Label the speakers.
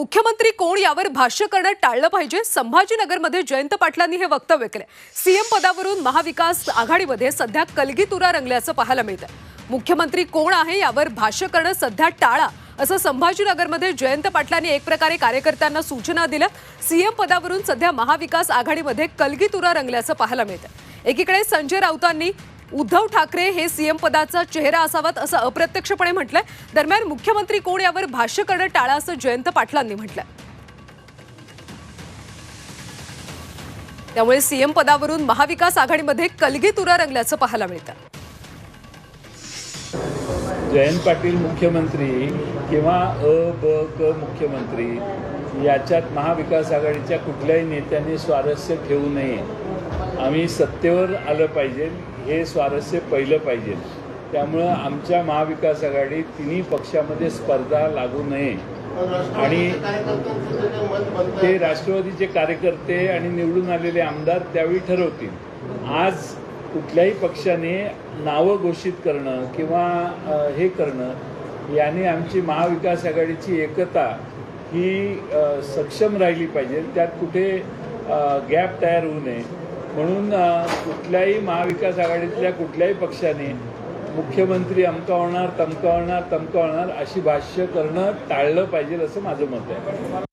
Speaker 1: मुख्यमंत्री कोण यावर भाष्य करणं टाळलं पाहिजे? संभाजीनगरमध्ये जयंत पाटलांनी हे वक्तव्य केलं. सीएम पदावरून महाविकास आघाडीमध्ये सध्या कलगीतुरा रंगल्याचं पाहायला मिळतं मुख्यमंत्री कोण आहे यावर भाष्य करणं सध्या टाळा असं संभाजीनगरमध्ये जयंत पाटलांनी एक प्रकारे कार्यकर्त्यांना सूचना दिल्या सीएम पदावरून सध्या महाविकास आघाडीमध्ये कलगीतुरा रंगल्याचं पाहायला मिळतं एकीकडे संजय राऊतांनी उद्धव ठाकरे हे सीएम पदाचा चेहरा असावात असं अप्रत्यक्षपणे म्हटलंय. दरम्यान मुख्यमंत्री कोण यावर भाष्य करणं टाळा असं जयंत पाटलांनी म्हटलंय. त्यामुळे सीएम पदावरून महाविकास आघाडीमध्ये कलगीतुरा रंगल्याचं पाहायला मिळतं.
Speaker 2: जयंत पाटील मुख्यमंत्री किंवा अ ब क मुख्यमंत्री याच्यात महाविकास आघाडीच्या कुठल्याही नेत्यांनी स्वारस्य ठेवू नये. आम्ही सत्तेवर आलं पाहिजे. हे स्वारस्य पहिलं पाहिजे. त्यामुळं आमच्या महाविकास आघाडी तिन्ही पक्षामध्ये स्पर्धा लागू नये. आणि ते राष्ट्रवादीचे कार्यकर्ते आणि निवडून आलेले आमदार त्यावेळी ठरवतील. आज कुठल्याही पक्षाने नावं घोषित करणं किंवा हे करणं याने आमची महाविकास आघाडीची एकता ही सक्षम राहिली पाहिजे. त्यात कुठे गॅप तयार होऊ नये. म्हणून कुठल्याही महाविकास आघाडीतल्या कुठल्याही पक्षाने मुख्यमंत्री अमका होणार तमका होणार तमका होणार अशी भाष्य करणं टाळलं पाहिजे असं माझं मत आहे.